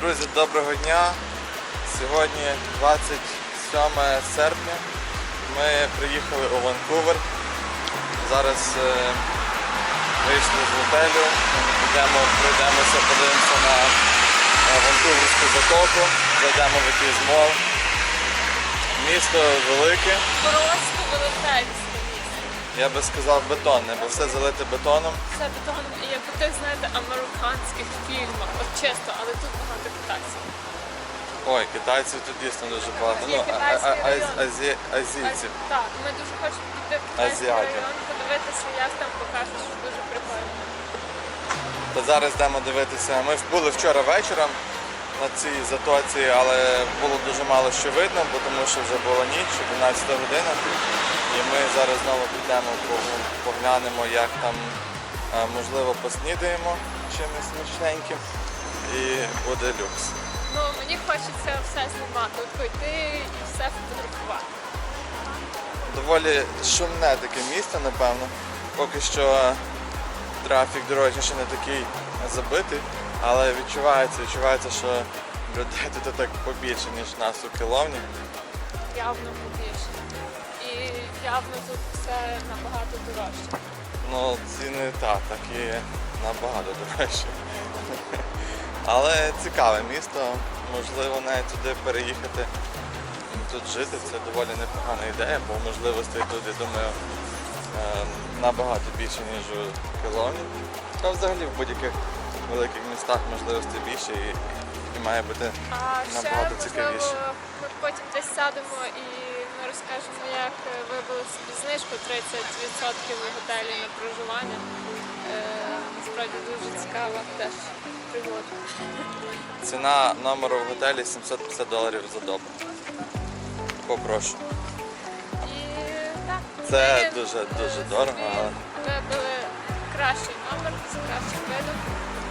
Друзі, доброго дня. Сьогодні 27 серпня. Ми приїхали у Ванкувер. Зараз е, вийшли з готелю. Йдемо, пройдемося, подивимося на Ванкуверську затоку, зайдемо в якийсь мол. Місто велике, Просто велетенське. Я би сказав бетонне, бо все залите бетоном. Це бетон, як у тих, знаєте, американських фільмах. От чесно, але тут багато китайців. Ой, китайців тут дійсно дуже багато. Є Ну, а- китайський а- а- район. азі- азійців. А, Так, ми дуже хочемо піти в китайський Азіатів. район, подивитися, як там покажуть, що дуже прикольно. Та зараз йдемо дивитися. Ми були вчора вечором на цій затоці, але було дуже мало що видно, бо тому що вже була ніч, 11 година. І ми зараз знову підемо, поглянемо, як там е, можливо поснідаємо чимось смачненьким. І буде люкс. Ну, мені хочеться все знімати, от пойти і все фотографувати. Доволі шумне таке місто, напевно. Поки що трафік дорожній ще не такий забитий, але відчувається, відчувається, що людей тут так побільше, ніж нас у Киловні. Явно. І явно тут все набагато дорожче. Ну, ціни так, так і набагато дорожче. Але цікаве місто, можливо, навіть туди переїхати, тут жити, це доволі непогана ідея, бо можливостей тут, я думаю, е, набагато більше, ніж у Киловні. Та взагалі в будь-яких великих містах можливостей більше і, і має бути А ще, набагато можливо, цікавіше. ми потім десь сядемо і розкажемо, як е, вибили собі знижку 30% в готелі на проживання. Е, насправді дуже цікава теж пригода. Ціна номеру в готелі 750 доларів за добу. Попрошу. І так, Це ми, дуже- е, дуже дорого, але- Вибили кращий номер з кращим видом.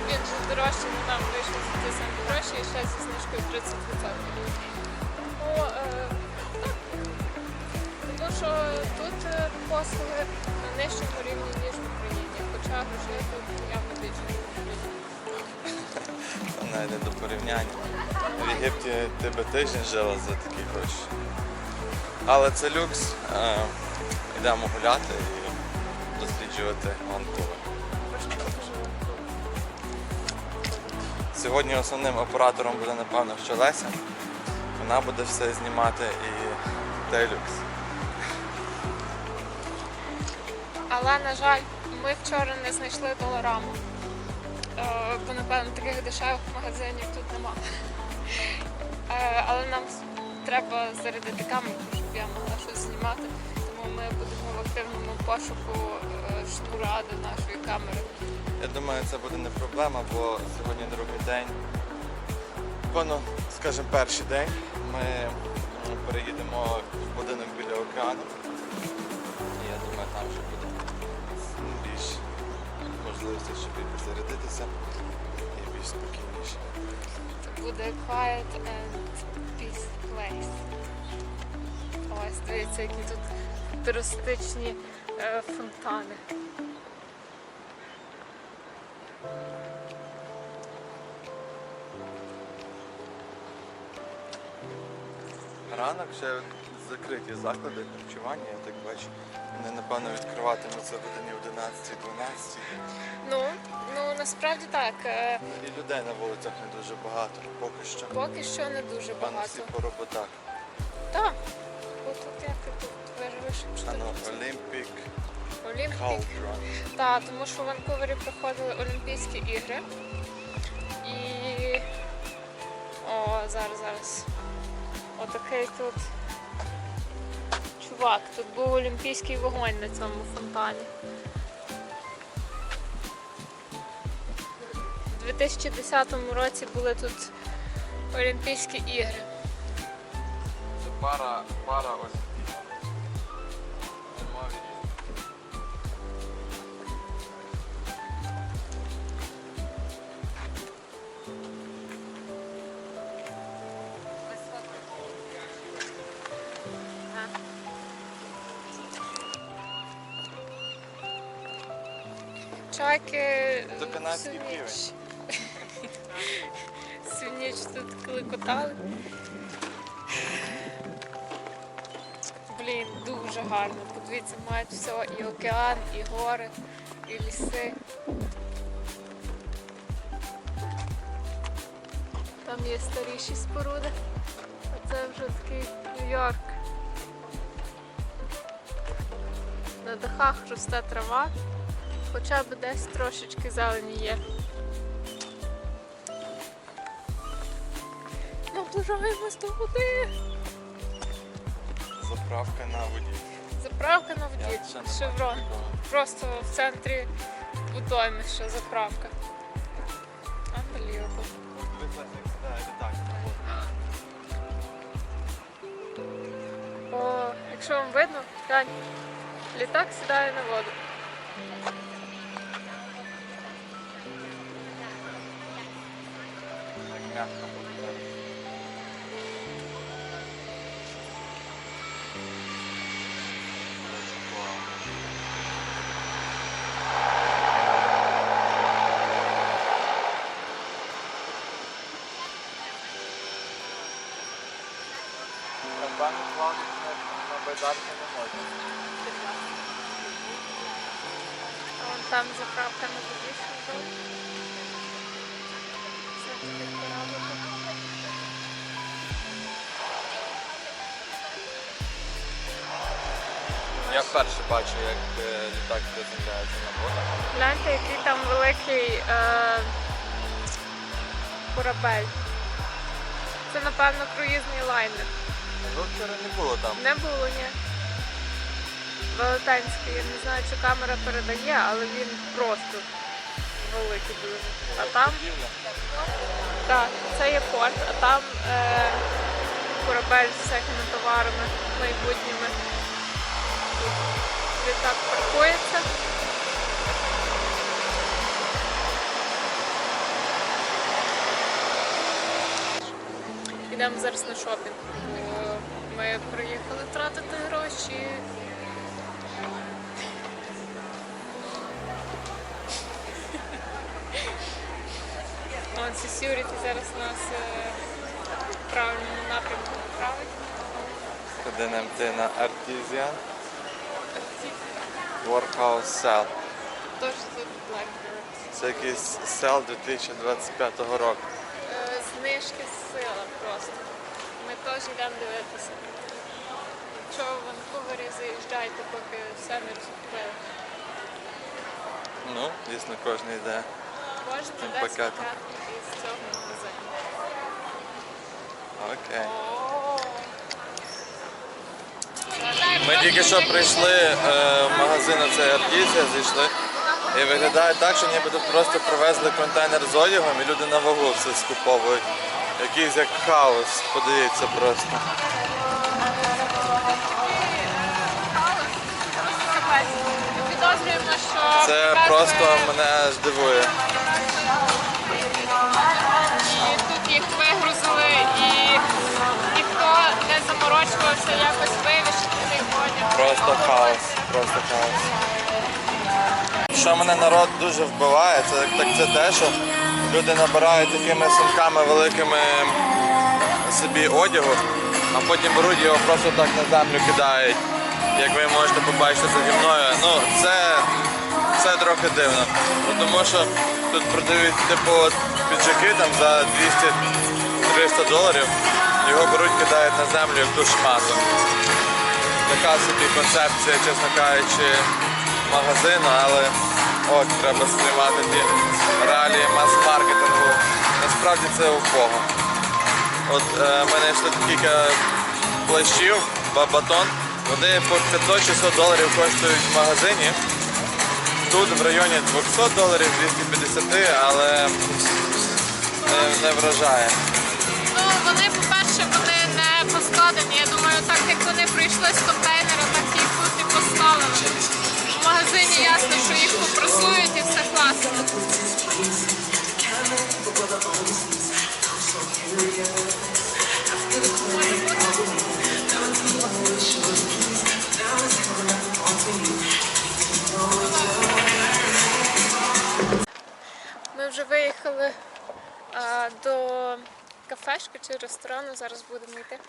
Він же дорожчий, але нам вийшло за ті самі гроші і ще зі знижкою 30%. Тому, е. Тому що тут е, послуги на нижчому рівні, ніж в Україні. Хоча грошей тут явно більше. Навіть до порівняння. В Єгипті ти би тиждень жила за такі гроші. Але це люкс. Е, Йдемо гуляти і досліджувати Ванкувер. Сьогодні основним оператором буде, напевно, що Леся. Вона буде все знімати і те люкс. Але, на жаль, ми вчора не знайшли долараму. Е, Бо, напевно, таких дешевих магазинів тут нема. Е, Але нам треба зарядити камеру, щоб я могла щось знімати. Тому ми будемо в активному пошуку е, штура до нашої камери. Я думаю, це буде не проблема, бо сьогодні другий день. Певно, скажімо, перший день. Ми переїдемо в будинок біля океану. І я думаю, там вже буде можливості, щоб і зарядитися і більш спокійніше. Це буде quiet and peace place. Ось дивіться, які тут туристичні е, фонтани. Ранок ще закриті заклади харчування, я так бачу. Вони, напевно, відкриватимуться годині 11-12. Ну, ну насправді так. е, І людей на вулицях не дуже багато, поки що. Поки що не дуже багато. всі по роботах. Так. Бо тут як і тут виживеш А ну, Олімпік, Олімпік. Калдрон. Так, тому що в Ванкувері проходили Олімпійські ігри. І о, зараз, зараз. Отакий тут чувак. Тут був олімпійський вогонь на цьому фонтані. У 2010 році були тут Олімпійські ігри. Це пара, пара ось. Чайки Це канадський півень. Сильніші що тут кликотали. Блін, дуже гарно. Подивіться, мають все, і океан, і гори, і ліси. Там є старіші споруди, а це вже такий Нью-Йорк. На дахах росте трава, хоча б десь трошечки зелені є. Наближаємось до води. Заправка на воді. Заправка на воді. Шеврон. Просто в центрі водоймища заправка. Unbelievable. О, якщо вам видно, глянь, літак сідає на воду. Я вперше бачу, як е, літак приземляється на воду. Гляньте, який там великий е, корабель. Це, напевно, круїзний лайнер. Ну, вчора не було там. Не було, ні. Велетенський. Я не знаю, чи камера передає, але він просто великий дуже. А там, так, це є порт, а там е, корабель з всякими товарами майбутніми. Літак паркується. Йдемо зараз на шопінг. Ми приїхали тратити гроші. Сюріті зараз нас е, в правильному напрямку відправить. Куди йти на Artesian Workhouse Cell. Тож тут Blackbird. Це якийсь сел 2025 року. Е, Знижки сила просто. Ми теж йдемо дивитися. Якщо в Ванкувері заїжджайте, поки все не розкупили. Ну, дійсно, кожен йде. Кожен Тим десь пакетом. пакет із цього магазину. Окей. О. Ми тільки що прийшли е, в магазин цей Артізія, зайшли. І виглядає так, що ніби тут просто привезли контейнер з одягом і люди на вагу все скуповують. Якийсь як хаос, подивіться просто. Це просто мене ж дивує. Не заморочувався якось вивішити цей. Просто хаос, просто хаос. Що мене народ дуже вбиває, це так це те, що люди набирають такими сумками великими собі одягу, а потім беруть його просто так на землю кидають. Як ви можете побачити за мною. Ну, це, це трохи дивно. Бо Тому що тут продають типу піджаки там за 200-300 доларів, його беруть, кидають на землю як ту шмату така собі концепція, чесно кажучи, магазину, але от треба сприймати ті реалії мас-маркетингу. Насправді це убого. От е, в мене йшли кілька плащів, ба- батон. Вони по 500-600 доларів коштують в магазині. Тут в районі 200 доларів, 250, але не, не вражає. Не. Я думаю, так як вони прийшли з контейнера, так їх тут і поставили. В магазині ясно, що їх попрасують і все класно. Ми вже виїхали до кафешки чи ресторану. Зараз будемо йти.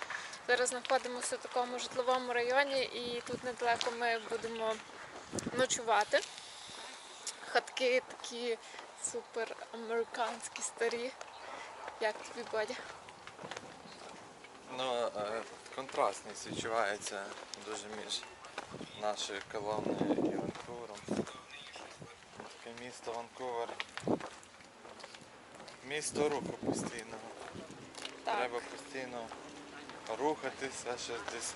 Зараз знаходимося в такому житловому районі і тут недалеко ми будемо ночувати. Хатки такі супер американські старі. Як тобі Бодя? Ну, е, контрастність відчувається дуже між нашою колоною і Ванкувером. Таке місто Ванкувер. Місто руху постійного. Так. Треба постійно рухатися, щось десь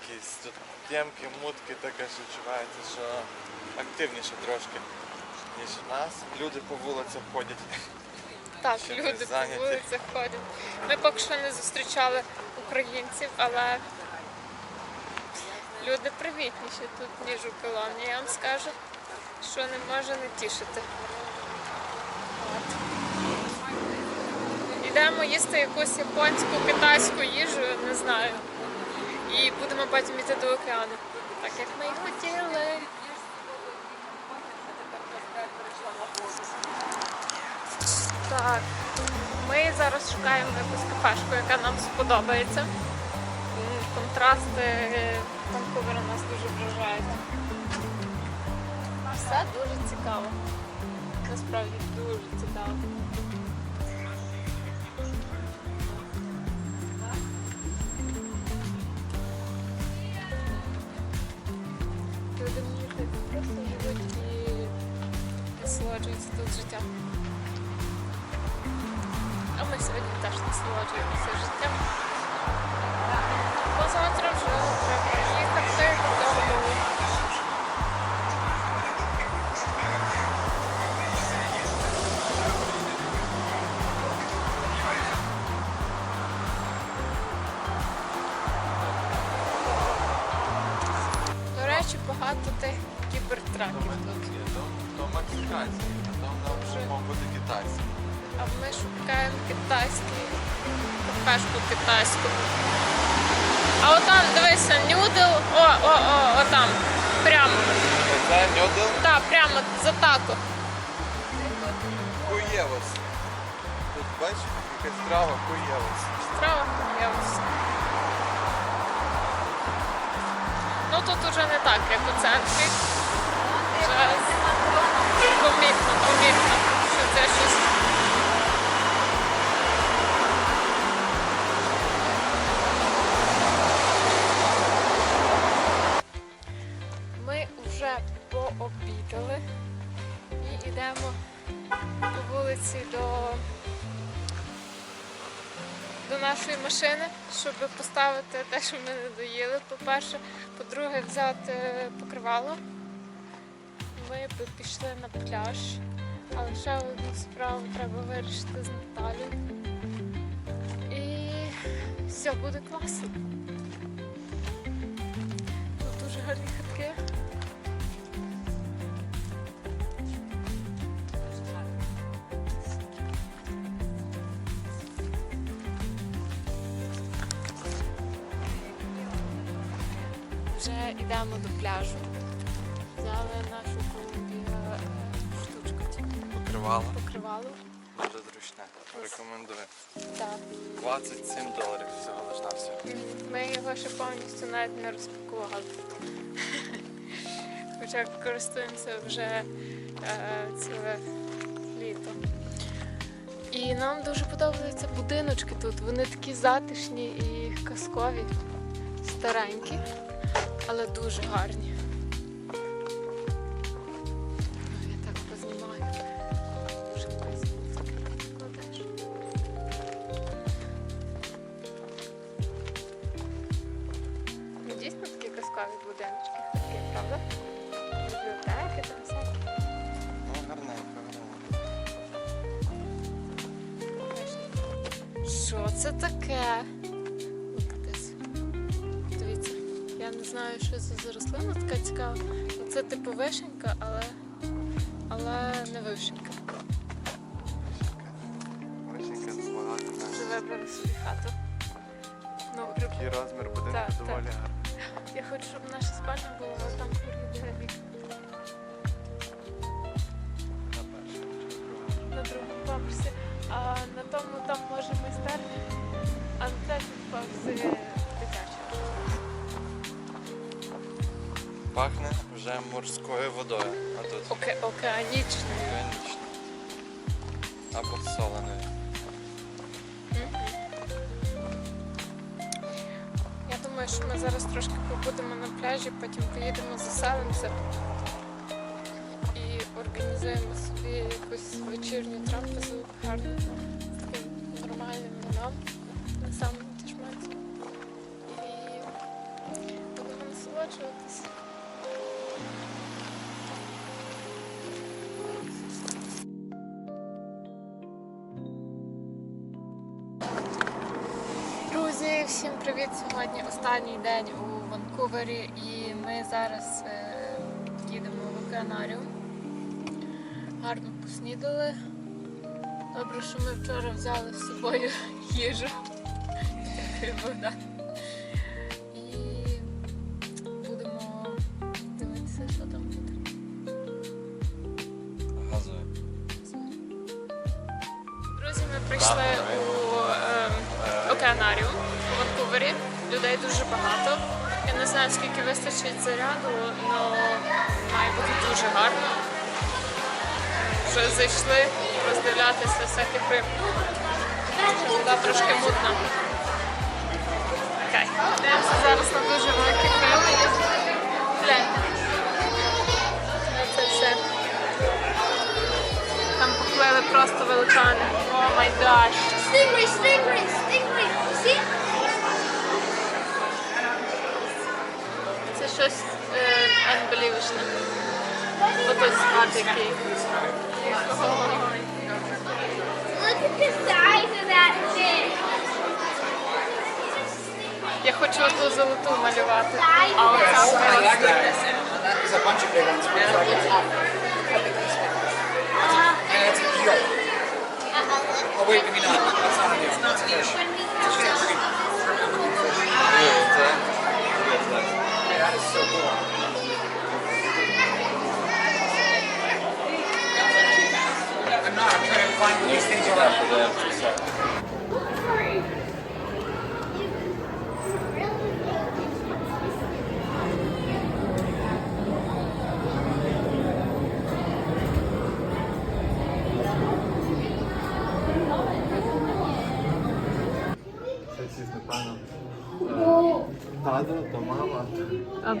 якісь тут тємки, мутки, таке ж відчувається, що активніше трошки, ніж у нас. Люди по вулицях ходять. Так, Ще люди по зайняті. вулицях ходять. Ми поки що не зустрічали українців, але люди привітніші тут, ніж у колонії. Я вам скажу, що не може не тішити. Йдемо їсти якусь японську, китайську їжу, не знаю. І будемо потім йти до океану. Так як ми і хотіли. Так, ми зараз шукаємо якусь кафешку, яка нам сподобається. Контрасти Ванкувера нас дуже вражають. Все дуже цікаво. Насправді дуже цікаво. Насолоджуються тут життям. А ми сьогодні теж насолоджуємося життям. Бо завтра вже треба їхати китайську. А отам, дивися, нюдл. О, о, о, отам. Прямо. Це нюдл Так, прямо за тако. куєвос. Тут бачиш, якась трава куєвос. Справа я. Ну тут уже не так, як у центрі. Вже помітно, помітно, що це щось. Щоб поставити те, що ми не доїли, по-перше. По-друге, взяти покривало. Ми б пішли на пляж, але ще одну справу треба вирішити з Наталією. І все буде класно. Тут дуже гарні хатки. До пляжу. Взяли нашу Колумбія е, штучку Покривало. покривало. Дуже зручне. Рекомендую. Так. 27 доларів всього лиш на все. Ми його ще повністю навіть не розпакували. Хоча користуємося вже е, ціле літо. І нам дуже подобаються будиночки тут. Вони такі затишні і казкові, старенькі, але дуже гарні. Я так познімаю. Дуже класно. Кладеш. Ну, дійсно такі казкові будиночки, такі, правда? Бібліотеки там всякі. Ну, гарненько, гарненько. Що це таке? Знаю, що це за рослина така цікава. Ну, Це типу вишенька, але, але не вишенька. Вишенька на вибрали собі хату. Ну, такий розмір будинку Так, доволі так. гарний. я хочу, щоб наша спальня була там коридорі На другому поверсі. А на тому там може майстерня, а на третій повзи Пахне вже морською водою, а тут Оке, Океанічно. органічно. Або соленою. Я думаю, що ми зараз трошки побудемо на пляжі, потім поїдемо заселимося всім привіт! Сьогодні останній день у Ванкувері і ми зараз е, їдемо в океанаріум. Гарно поснідали. Добре, що ми вчора взяли з собою їжу. Дякую, Богдан. Людей дуже багато. Я не знаю, скільки вистачить заряду, але має бути дуже гарно. Вже зайшли роздивлятися всяких риб. Вода трошки мутна. Окей. Дивимося зараз на дуже великі хвилі. Гляньте. Це все. Там поплили просто великани. О май гаш. Stingray, stingray, stingray. See? Щось е, unbelievable. Скат який. Ой. Look at the size of that fish. Я хочу оту золоту малювати. А оця велика. There's a bunch of big ones. It's. Oh wait, maybe not. That's not an eel. That's a fish. So. I'm not. I'm trying to find these things around. Це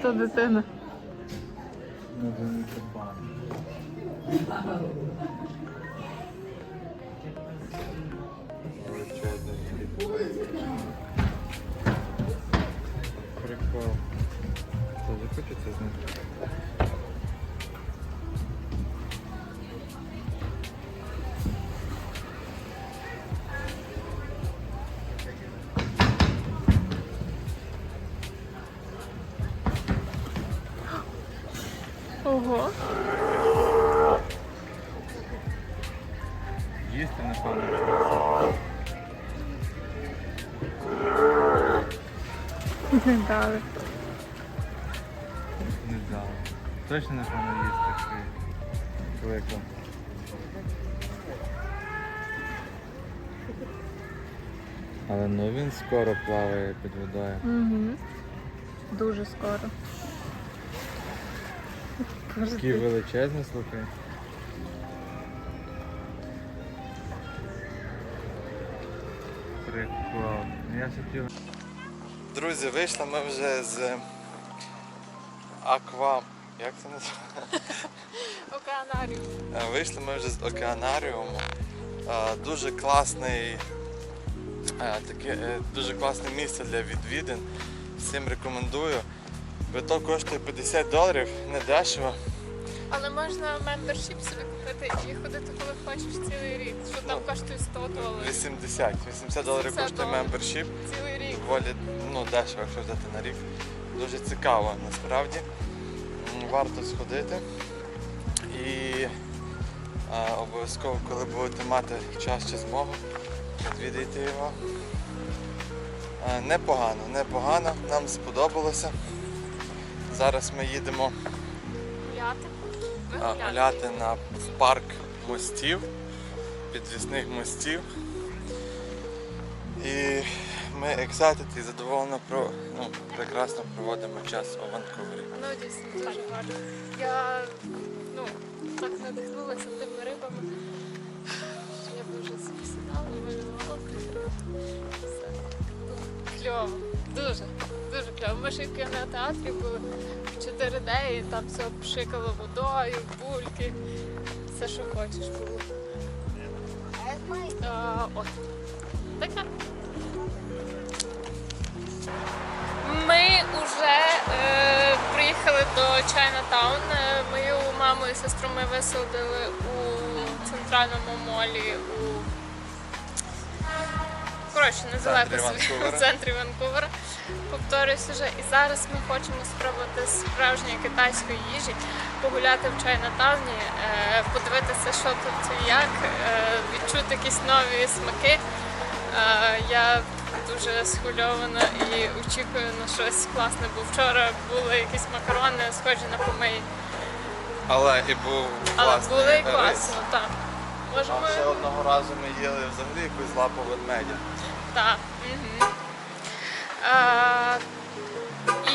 А то дитина. Ого. Їсти, напевно. Не дали. Не знаю. Точно напевно їсти велико. Але ну він скоро плаває під водою. Угу. Дуже скоро. Такий величезний, слухай. Прикол. Я хотів. Друзі, вийшли ми вже з аква. Як це називається? Океанаріум. Е, Вийшли ми вже з океанаріуму. Е, Дуже класний, е, таке, дуже класне місце для відвідин. Всім рекомендую. Квиток коштує 50 доларів, не дешево. Але можна мембершіп собі купити і ходити, коли хочеш цілий рік. Що там коштує 100 доларів. 80. 80 доларів 80 коштує доларів. мембершіп. Цілий рік. Доволі ну, дешево, якщо взяти на рік. Дуже цікаво насправді. Варто сходити. І а, обов'язково, коли будете мати час чи змогу, відвідайте його. А, непогано, непогано, нам сподобалося. Зараз ми їдемо Гуляти. а, гуляти на в парк мостів. підвісних мостів. І ми excited і задоволено про ну, прекрасно проводимо час у Ванкувері. Воно дійсно дуже гарно. Я ну, так надихнулася тими рибами. що Я собі сідала, малювала. Все. Кльово. Дуже, кльово. Ми ще в кінотеатрі були в 4D і там все пшикало водою, бульки. Все, що хочеш було. А, от. Таке. Ми вже е, приїхали до Чайнатаун. Е, Мою маму і сестру ми висадили у центральному молі у коротше, недалеко в центрі Ванкувера. Повторюсь уже. І зараз ми хочемо спробувати справжньої китайської їжі, погуляти в Чайнатауні, е, подивитися, що тут і як, е, відчути якісь нові смаки. Е, Я дуже схвильована і очікую на щось класне, бо вчора були якісь макарони, схожі на помиї. Але і був Але були і рис. класно, так. Може, А ще одного разу ми їли взагалі якусь лапу ведмедя. Так. Угу.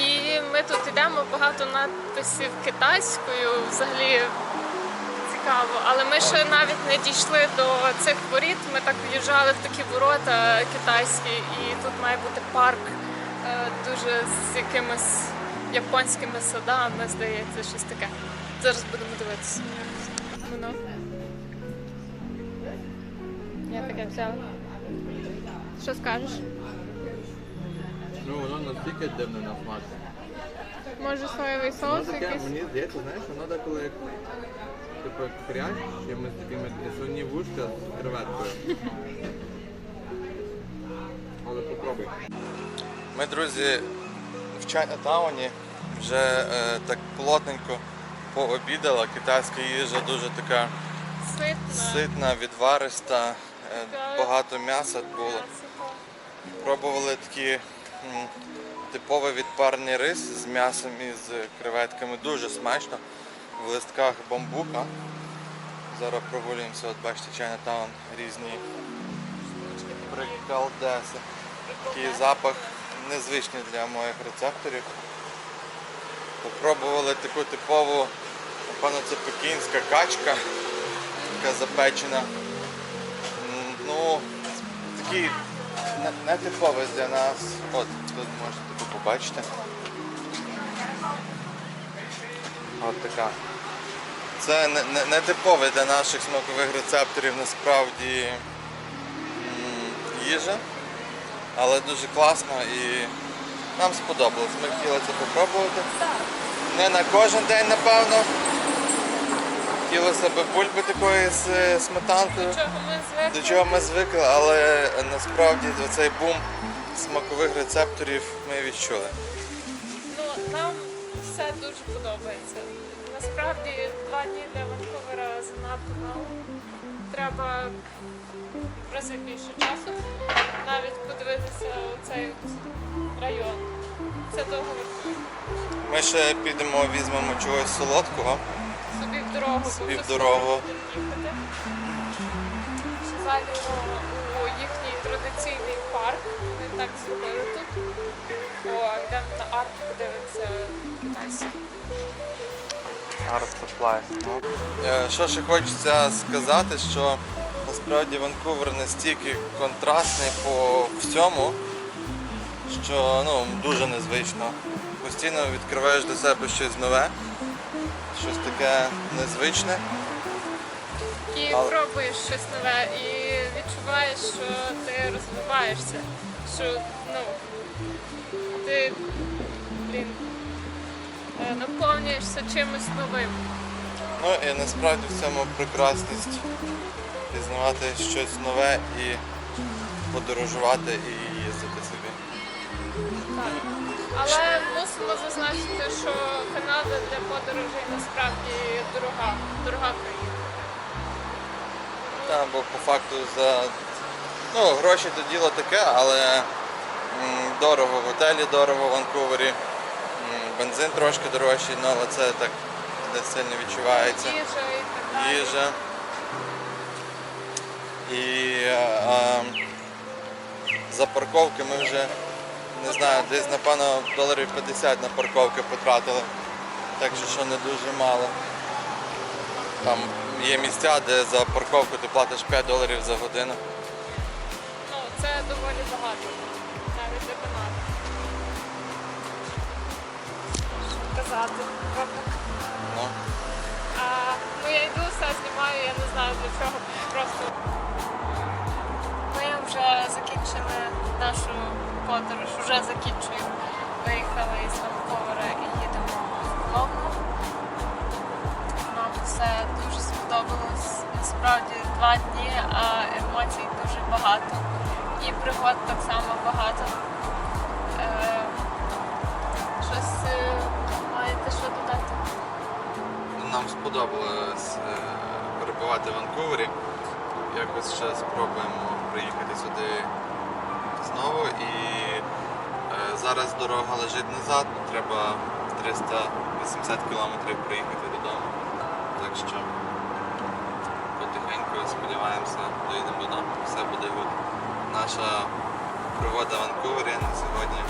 І ми тут йдемо, багато надписів китайською, взагалі цікаво. Але ми ще навіть не дійшли до цих воріт. Ми так в'їжджали в такі ворота китайські, і тут має бути парк е, дуже з якимись японськими садами, здається, щось таке. Зараз будемо дивитися. Ну, ну. Я таке взяла. Що скажеш? Ну воно настільки дивне на смак. Може соєвий соус якийсь? мені здається, знаєш, воно деколи як типу як хрящ, чимось такими слоні вушка з креветкою. Але попробуй. Ми, друзі, в Чайнатауні вже е, так плотненько пообідала. Китайська їжа дуже така Ситна. ситна, відвариста, е, багато м'яса було. М'ясо. Пробували такі типовий відпарний рис з м'ясом і з креветками. Дуже смачно. В листках бамбука. Зараз прогулюємося, от бачите, Чайнатаун різні приколдеси. Такий запах незвичний для моїх рецепторів. Попробували таку типову, напевно, це пекінська качка, така запечена. Ну, такий не- нетиповий для нас. От, тут можете побачити. От така. Це типовий для наших смакових рецепторів насправді їжа, але дуже класно і нам сподобалось. Ми хотіли це попробувати. Не на кожен день, напевно. Хотілося б бульби такої з сметанкою Чого ми звикли? до чого ми звикли, але насправді цей бум смакових рецепторів ми відчули. Ну, нам все дуже подобається. Насправді два дні для Ванкувера занадто мало. Треба рази більше часу. Навіть подивитися цей район. Це довго. Ми ще підемо, візьмемо чогось солодкого. Собі в дорогу. бо Собі в вже дорогу. скоро будемо їхати. Зайдемо у їхній традиційний парк. Вони так зробили тут. О, йдемо на арт подивитися китайську. Art Supply. Що ще хочеться сказати, що насправді Ванкувер настільки контрастний по всьому, що ну, дуже незвично. Постійно відкриваєш для себе щось нове, щось таке незвичне. І Але- пробуєш щось нове і відчуваєш, що ти розвиваєшся, що ну ти блін, е, наповнюєшся чимось новим. Ну і насправді в цьому прекрасність пізнавати щось нове і подорожувати і їздити собі. Так. Але мусимо зазначити, що Канада для подорожей насправді дорога, дорога країна. Та, бо по факту за ну, гроші то діло таке, але м, дорого в готелі, дорого в Ванкувері, м, бензин трошки дорожчий, ну, але це так не сильно відчувається. Їжа і так далі. Їжа. І е, е, за парковки ми вже не знаю, десь напевно доларів 50 на парковки потратили. Так що що не дуже мало. Там є місця, де за парковку ти платиш 5 доларів за годину. Ну, це доволі багато. Навіть для Канади. Що казати? Ну, А, ну я йду, все знімаю, я не знаю для чого. Просто ми вже закінчили нашу подорож, вже закінчуємо. Виїхали із Ванкувера і їдемо в Кловну. Нам все дуже сподобалось. Насправді два дні, а емоцій дуже багато. І пригод так само багато. Е, щось е, маєте що додати? нам сподобалось е, перебувати в Ванкувері. Якось ще спробуємо приїхати сюди знову. І е, зараз дорога лежить назад, треба 380 кілометрів приїхати додому. Так що потихеньку сподіваємося, доїдемо додому. Все буде гуд. Наша пригода в Ванкувері на сьогодні